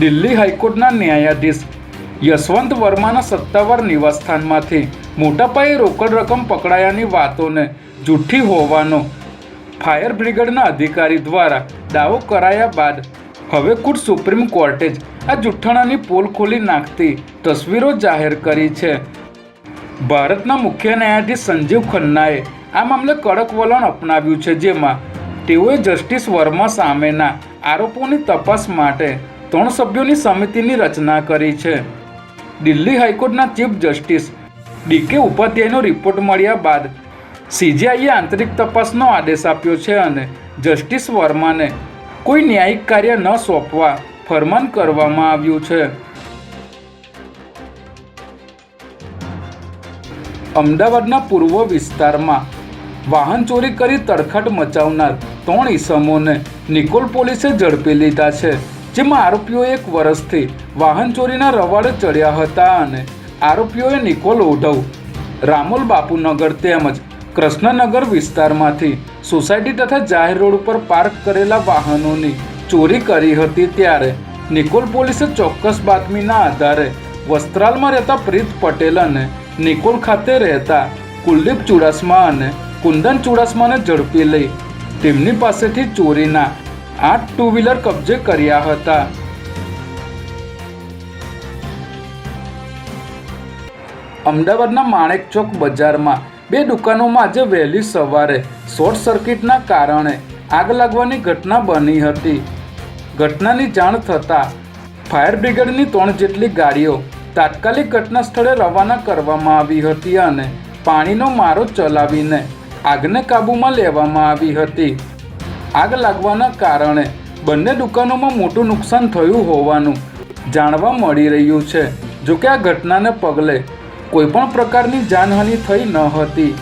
દિલ્હી હાઈકોર્ટના ન્યાયાધીશ યશવંત વર્માના સત્તાવાર નિવાસસ્થાનમાંથી મોટા પાયે રોકડ રકમ પકડાયાની વાતોને જૂઠી હોવાનો ફાયર બ્રિગેડના અધિકારી દ્વારા દાવો કરાયા બાદ હવે ખુદ સુપ્રીમ કોર્ટે જ આ જુઠ્ઠાણાની પોલ ખોલી નાખતી તસવીરો જાહેર કરી છે. ભારતના મુખ્ય ન્યાયાધીશ સંજીવ ખન્નાએ આ મામલે કડક વલણ અપનાવ્યું છે, જેમાં તેઓએ જસ્ટિસ વર્મા સામેના આરોપોની તપાસ માટે ત્રણ સભ્યોની સમિતિની રચના કરી છે. દિલ્હી હાઈકોર્ટના ચીફ જસ્ટિસ ડીકે ઉપાધ્યાયનો રિપોર્ટ મળ્યા બાદ સીજીઆઈએ આંતરિક તપાસનો આદેશ આપ્યો છે અને જસ્ટિસ વર્માને કોઈ ન્યાયિક કાર્ય ન સોંપવા ફરમાન કરવામાં આવ્યું છે. અમદાવાદના પૂર્વ વિસ્તારમાં વાહન ચોરી કરી તડખટ મચાવનાર ત્રણ ઈસમોને નિકોલ પોલીસે ઝડપી લીધા છે. જેમાં આરોપીઓ એક વર્ષથી વાહન ચોરીના રવાડે ચડ્યા હતા અને આરોપીઓએ નિકોલ ઓઢવ રામોલ બાપુનગર તેમજ કૃષ્ણનગર વિસ્તારમાંથી સોસાયટી તથા જાહેર રોડ ઉપર પાર્ક કરેલા વાહનોની ચોરી કરી હતી ત્યારે નિકોલ પોલીસે ચોક્કસ બાતમીના આધારે વસ્ત્રાલમાં રહેતા પ્રીત પટેલ અને નિકોલ ખાતે રહેતા કુલદીપ ચુડાસમા અને કુંદન ચુડાસમાને ઝડપી લઈ તેમની પાસેથી ચોરીના આઠ ટુ વ્હીલર કબજે કર્યા હતા. અમદાવાદના માણેક ચોક બજારમાં બે દુકાનોમાં આજે વહેલી સવારે શોર્ટ સર્કિટના કારણે આગ લાગવાની ઘટના બની હતી. ઘટનાની જાણ થતાં ફાયર બ્રિગેડની ત્રણ જેટલી ગાડીઓ તાત્કાલિક ઘટના સ્થળે રવાના કરવામાં આવી હતી અને પાણીનો મારો ચલાવીને આગને કાબૂમાં લેવામાં આવી હતી. આગ લાગવાના કારણે બંને દુકાનોમાં મોટું નુકસાન થયું હોવાનું જાણવા મળી રહ્યું છે. જોકે આ ઘટનાને પગલે કોઈપણ પ્રકારની જાનહાનિ થઈ ન હતી.